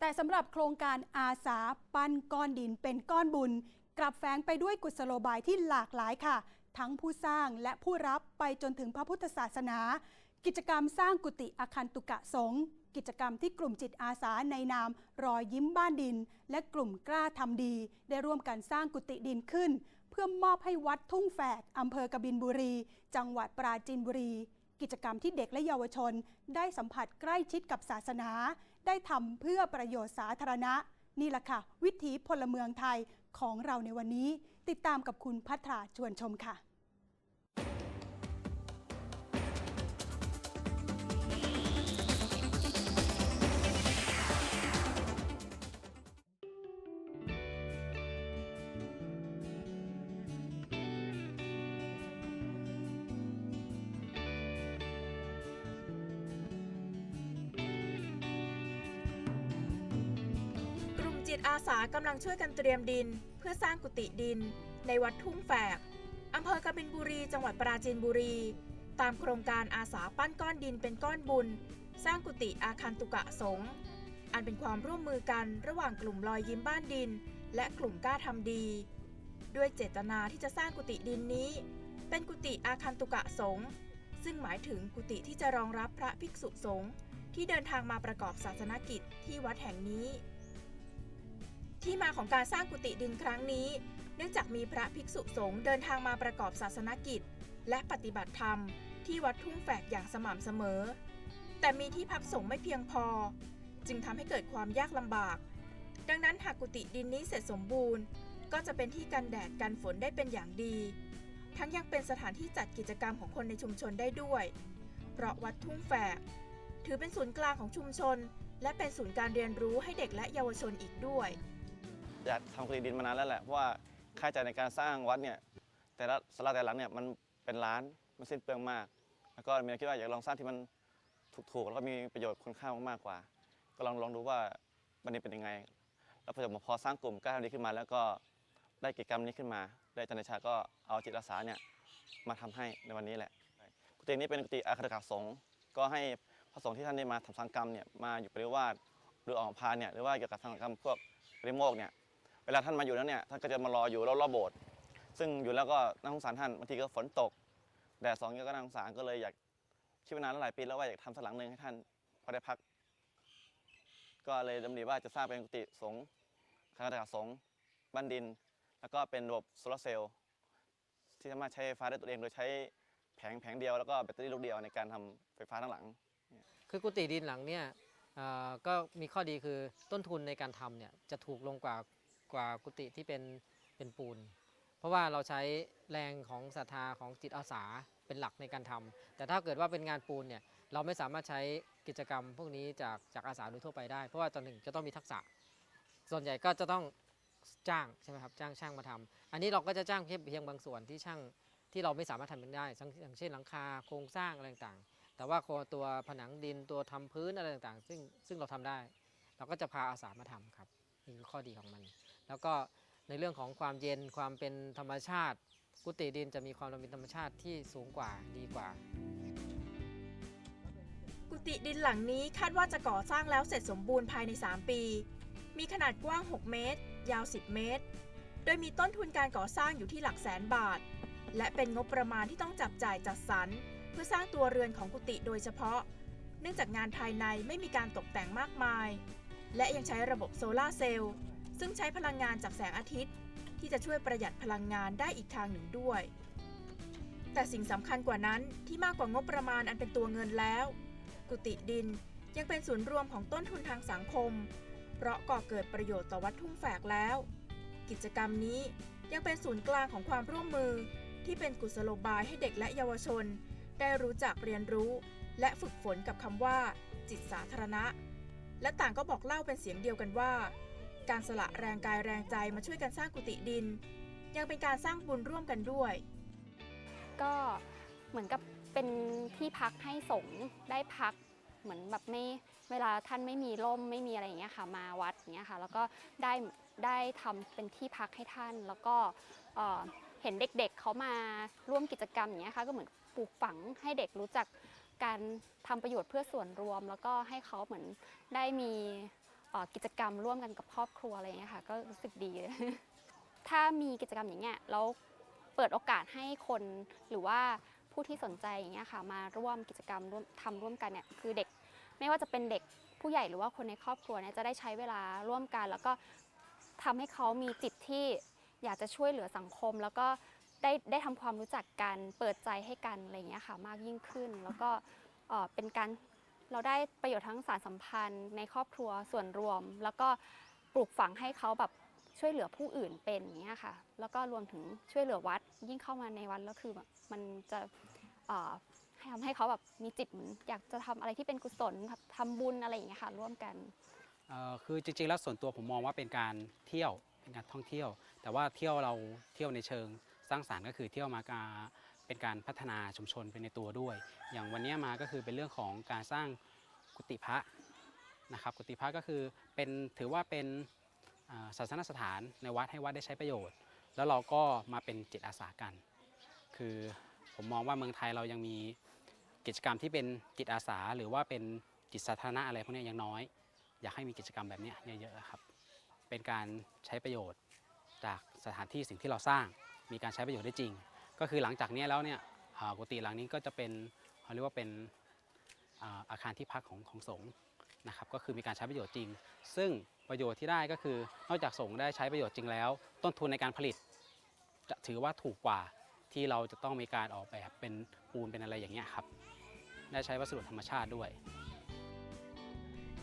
แต่สำหรับโครงการอาสาปั้นก้อนดินเป็นก้อนบุญ กลับแฝงไปด้วยกุศโลบายที่หลากหลายค่ะ ทั้งผู้สร้างและผู้รับไปจนถึงพระพุทธศาสนา กิจกรรมสร้างกุฏิอาคันตุกะสงกิจกรรมที่กลุ่มจิตอาสาในนาม รอยยิ้มบ้านดิน และกลุ่มกล้าทำดี ได้ร่วมกันสร้างกุฏิดินขึ้น เพื่อมอบให้วัดทุ่งแฝกอำเภอกบินบุรี จังหวัดปราจีนบุรี กิจกรรมที่เด็กและเยาวชน ได้สัมผัสใกล้ชิดกับศาสนา ได้ทำเพื่อประโยชน์สาธารณะ นี่แหละค่ะ วิถีพลเมืองไทยของเราในวันนี้ ติดตามกับคุณพัทราชวนชมค่ะ จิตอาสากำลังช่วยกันเตรียมดิน เพื่อสร้างกุฏิดิน ในวัดทุ่งแฝกอำเภอกบินบุรี จังหวัดปราจีนบุรี ตามโครงการอาสาปั้นก้อนดินเป็นก้อนบุญ สร้างกุฏิอาคันตุกะสงฆ์อันเป็นความร่วมมือกันระหว่างกลุ่มลอยยิ้มบ้านดิน และกลุ่มกล้าทำดี ด้วยเจตนาที่จะสร้างกุฏิดินนี้ เป็นกุฏิอาคันตุกะสงฆ์ซึ่งหมายถึงกุฏิที่จะรองรับพระภิกษุสงฆ์ที่เดินทางมาประกอบศาสนกิจที่วัดแห่งนี้ ที่มาของการสร้างกุฏิดินครั้งนี้ เนื่องจากมีพระภิกษุสงฆ์เดินทางมาประกอบศาสนกิจ และปฏิบัติธรรม ที่วัดทุ่งแฝกอย่างสม่ำเสมอ แต่มีที่พักสงฆ์ไม่เพียงพอ จึงทำให้เกิดความยากลำบาก ดังนั้นหากกุฏิดินนี้เสร็จสมบูรณ์ ก็จะเป็นที่กันแดดกันฝนได้เป็นอย่างดี ทั้งยังเป็นสถานที่จัดกิจกรรมของคนในชุมชนได้ด้วย เพราะวัดทุ่งแฝก ถือเป็นศูนย์กลางของชุมชน และเป็นศูนย์การเรียนรู้ให้เด็กและเยาวชนอีกด้วย อยากทำกุฏิดินมานานแล้วแหละเพราะว่าค่าใช้จ่ายในการสร้างวัดเนี่ยแต่ละสลาแต่หลังเนี่ยมันเป็นล้านมันสิ้นเปลืองมาก แล้วก็มีแนวคิดว่าอยากลองสร้างที่มันถูกๆแล้วก็มีประโยชน์คุณค่ามากกว่า ก็ลองลองดูว่ามันนี้เป็นยังไง แล้วพอพอสร้างกลุ่มกล้าทำดีขึ้นมา แล้วก็ได้กิจกรรมนี้ขึ้นมาได้อาจารย์ชาก็เอาจิตอาสาเนี่ยมาทำให้ในวันนี้แหละกุฏินี้เป็นกุฏิอาคาตกสงฆ์ก็ให้พระสงฆ์ที่ท่านได้มาทำสังกรรมเนี่ยมาอยู่ปริวาสหรือออกพานเนี่ยหรือว่าเกี่ยวกับสังกรรมพวกปริโมกเนี่ย เวลาท่านมาอยู่แล้วเนี่ยท่านก็จะมารออยู่รอบๆโบสถ์ซึ่งอยู่แล้วก็น่าสงสารท่านบางทีก็ฝนตกแดดสองเงี้ยก็น่าสงสารก็เลยอยากคิดมานานหลายปีแล้วว่าอยากทำสักหลังหนึ่งให้ท่านพอได้พัก ก็เลยดำริว่าจะสร้างเป็นกุฏิสงฆ์คณะสงฆ์บ้านดิน แล้วก็เป็นระบบโซลาร์เซลล์ที่สามารถใช้ไฟฟ้าได้ตัวเองโดยใช้แผงแผงเดียวแล้วก็แบตเตอรี่ลูกเดียวในการทำไฟฟ้าทั้งหลัง คือกุฏิดินหลังเนี่ยก็มีข้อดีคือต้นทุนในการทำเนี่ยจะถูกลงกว่า กว่ากุฏิที่เป็นเป็นปูน เพราะว่าเราใช้แรงของศรัทธาของจิตอาสาเป็นหลักในการทำแต่ถ้าเกิดว่าเป็นงานปูนเนี่ยเราไม่สามารถใช้กิจกรรมพวกนี้จากจากอาสาโดยทั่วไปได้ เพราะว่าตอนหนึ่งจะต้องมีทักษะ ส่วนใหญ่ก็จะต้องจ้างใช่ไหมครับจ้างช่างมาทำอันนี้เราก็จะจ้างเพียงบางส่วนที่ช่างที่เราไม่สามารถทำเองได้ อย่างเช่นหลังคาโครงสร้างอะไรต่างๆ แต่ว่าตัวผนังดินตัวทำพื้นอะไรต่างๆ ซึ่งซึ่งเราทำได้ เราก็จะพาอาสามาทำครับนี่คือข้อดีของมัน แล้วก็ในเรื่องของความเย็นความเป็นธรรมชาติ กุฏิดินจะมีความเป็นธรรมชาติที่สูงกว่าดีกว่า กุฏิดินหลังนี้คาดว่าจะก่อสร้างแล้วเสร็จสมบูรณ์ภายใน 3 ปี มีขนาดกว้าง 6 เมตร ยาว 10 เมตร โดยมีต้นทุนการก่อสร้างอยู่ที่หลักแสนบาท และเป็นงบประมาณที่ต้องจับจ่ายจัดสรรเพื่อสร้างตัวเรือนของกุฏิโดยเฉพาะ เนื่องจากงานภายในไม่มีการตกแต่งมากมาย และยังใช้ระบบโซลาร์เซลล์ ซึ่งใช้พลังงานจากแสงอาทิตย์ ที่จะช่วยประหยัดพลังงานได้อีกทางหนึ่งด้วย แต่สิ่งสำคัญกว่านั้นที่มากกว่างบประมาณอันเป็นตัวเงินแล้ว กุฏิดินยังเป็นศูนย์รวมของต้นทุนทางสังคม เพราะก่อเกิดประโยชน์ต่อวัดทุ่งแฝกแล้ว กิจกรรมนี้ยังเป็นศูนย์กลางของความร่วมมือ ที่เป็นกุศโลบายให้เด็กและเยาวชน ได้รู้จักเรียนรู้ และฝึกฝนกับคำว่า จิตสาธารณะ และต่างก็บอกเล่าเป็นเสียงเดียวกันว่า การสละแรงกายแรงใจมาช่วยกันสร้างกุฏิดิน ยังเป็นการสร้างบุญร่วมกันด้วย ก็เหมือนกับเป็นที่พักให้สงฆ์ได้พักเหมือนแบบไม่เวลาท่านไม่มีร่มไม่มีอะไรอย่างเงี้ยค่ะมาวัดอย่างเงี้ยค่ะแล้วก็ได้ได้ทำเป็นที่พักให้ท่าน แล้วก็เห็นเด็กๆเขามาร่วมกิจกรรมอย่างเงี้ยค่ะก็เหมือนปลูกฝังให้เด็กรู้จักการทำประโยชน์เพื่อส่วนรวม แล้วก็ให้เขาเหมือนได้มี กิจกรรมร่วมกันกับครอบครัวอะไรอย่างเงี้ยค่ะ ก็รู้สึกดี ถ้ามีกิจกรรมอย่างเงี้ยแล้วเปิดโอกาสให้คนหรือว่าผู้ที่สนใจอย่างเงี้ยค่ะมาร่วมกิจกรรมร่วมทำร่วมกันเนี่ยคือเด็กไม่ว่าจะเป็นเด็กผู้ใหญ่หรือว่าคนในครอบครัวเนี่ยจะได้ใช้เวลาร่วมกัน แล้วก็ทำให้เขามีจิตที่อยากจะช่วยเหลือสังคม แล้วก็ได้ได้ทำความรู้จักกันเปิดใจให้กันอะไรอย่างเงี้ยค่ะมากยิ่งขึ้น แล้วก็เป็นการ เราได้ประโยชน์ทั้งสารสัมพันธ์ในครอบครัวส่วนรวม แล้วก็ปลูกฝังให้เขาแบบช่วยเหลือผู้อื่นเป็นอย่างเงี้ยค่ะ แล้วก็รวมถึงช่วยเหลือวัด ยิ่งเข้ามาในวัดแล้วคือแบบมันจะทำให้เขาแบบมีจิตเหมือนอยากจะทำอะไรที่เป็นกุศลทำบุญอะไรอย่างเงี้ยค่ะร่วมกันคือจริงๆ แล้วส่วนตัวผมมองว่าเป็นการเที่ยวเป็นการท่องเที่ยว แต่ว่าเที่ยวเราเที่ยวในเชิงสร้างสารรค์ก็คือเที่ยวมา เป็นการพัฒนาชุมชนไปในตัวด้วย อย่างวันนี้มาก็คือเป็นเรื่องของการสร้างกุฏิพระนะครับ กุฏิพระก็คือเป็นถือว่าเป็นศาสนสถานในวัดให้วัดได้ใช้ประโยชน์ แล้วเราก็มาเป็นจิตอาสากัน คือผมมองว่าเมืองไทยเรายังมีกิจกรรมที่เป็นจิตอาสา หรือว่าเป็นจิตสาธารณะอะไรพวกนี้ยังน้อย อยากให้มีกิจกรรมแบบนี้เยอะๆครับ เป็นการใช้ประโยชน์จากสถานที่สิ่งที่เราสร้าง มีการใช้ประโยชน์ได้จริง ก็คือหลังจากนี้แล้วเนี่ยกุฏิหลังนี้ก็จะเป็นเขาเรียกว่าเป็นอาอาคารที่พักของของสงฆ์นะครับก็คือมีการใช้ประโยชน์จริง ซึ่งประโยชน์ที่ได้ก็คือนอกจากสงฆ์ได้ใช้ประโยชน์จริงแล้ว ต้นทุนในการผลิต จะถือว่าถูกกว่าที่เราจะต้องมีการออกแบบเป็นปูนเป็นอะไรอย่างเงี้ยครับได้ใช้วัสดุธรรมชาติด้วย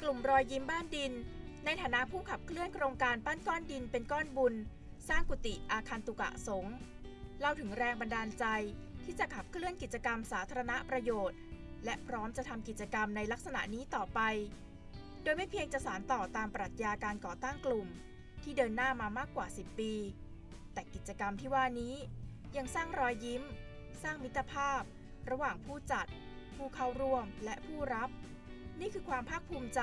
กลุ่มรอยยิ้มบ้านดิน ในฐานะผู้ขับเคลื่อนโครงการปั้นก้อนดินเป็นก้อนบุญ สร้างกุฏิอาคันตุกะสงฆ์ เล่าถึงแรงบันดาลใจที่จะขับเคลื่อนกิจกรรมสาธารณประโยชน์ และพร้อมจะทำกิจกรรมในลักษณะนี้ต่อไป โดยไม่เพียงจะสานต่อตามปรัชญาการก่อตั้งกลุ่ม ที่เดินหน้ามามากกว่า 10 ปี แต่กิจกรรมที่ว่านี้ ยังสร้างรอยยิ้ม สร้างมิตรภาพ ระหว่างผู้จัด ผู้เข้าร่วมและผู้รับ นี่คือความภาคภูมิใจ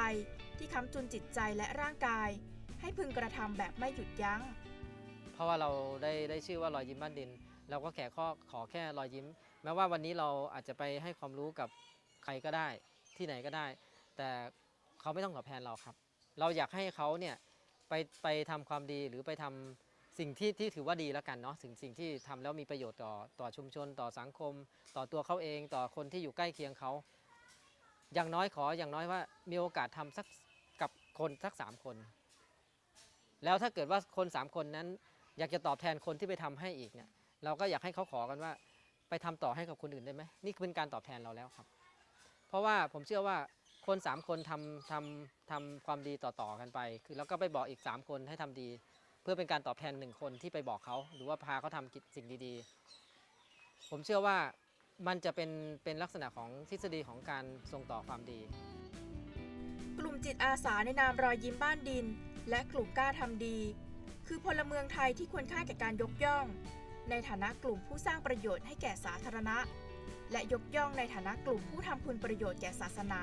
ที่ค้ำจุนจิตใจและร่างกาย ให้พึงกระทำแบบไม่หยุดยัง้ง เพราะว่าเราได้ได้ชื่อว่ารอยยิ้มบ้านดิน เราก็แค่ข้อขอแค่รอยยิ้ม แม้ว่าวันนี้เราอาจจะไปให้ความรู้กับใครก็ได้ที่ไหนก็ได้ แต่เขาไม่ต้องตอบแทนเราครับ เราอยากให้เขาเนี่ยไปไปทำความดีหรือไปทำสิ่งที่ที่ถือว่าดีแล้วกันเนาะสิ่งสิ่งที่ทำแล้วมีประโยชน์ต่อต่อชุมชน ต่อสังคม ต่อตัวเขาเอง ต่อคนที่อยู่ใกล้เคียงเขา อย่างน้อยขออย่างน้อยว่ามีโอกาสทำสักกับคนสักสามคน แล้วถ้าเกิดว่าคนสามคนนั้น อยากจะตอบแทนคนที่ไปทำให้อีกเนี่ย เราก็อยากให้เขาขอกันว่า ไปทำต่อให้กับคนอื่นได้ไหมนี่เป็นการตอบแทนเราแล้วครับ เพราะว่าผมเชื่อว่าคนสามคนทำทำทำความดีต่อๆกันไป คือแล้วก็ไปบอกอีกสามคนให้ทำดี เพื่อเป็นการตอบแทนหนึ่งคนที่ไปบอกเขาหรือว่าพาเขาทำสิ่งดีๆ ผมเชื่อว่ามันจะเป็นเป็นลักษณะของทฤษฎีของการส่งต่อความดี กลุ่มจิตอาสาในนามรอยยิ้มบ้านดิน และกลุ่มกล้าทำดี คือพลเมืองไทยที่ควรค่าแก่การยกย่อง ในฐานะกลุ่มผู้สร้างประโยชน์ให้แก่สาธารณะ และยกย่องในฐานะกลุ่มผู้ทำคุณประโยชน์แก่ศาสนา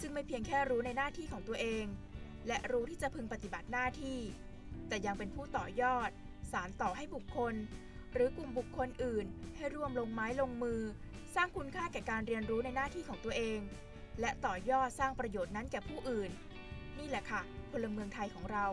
ซึ่งไม่เพียงแค่รู้ในหน้าที่ของตัวเอง และรู้ที่จะพึงปฏิบัติหน้าที่ แต่ยังเป็นผู้ต่อยอด สารต่อให้บุคคล หรือกลุ่มบุคคลอื่น ให้ร่วมลงไม้ลงมือ สร้างคุณค่าแก่การเรียนรู้ในหน้าที่ของตัวเอง และต่อยอดสร้างประโยชน์นั้นแก่ผู้อื่น นี่แหละค่ะพลเมืองไทยของเรา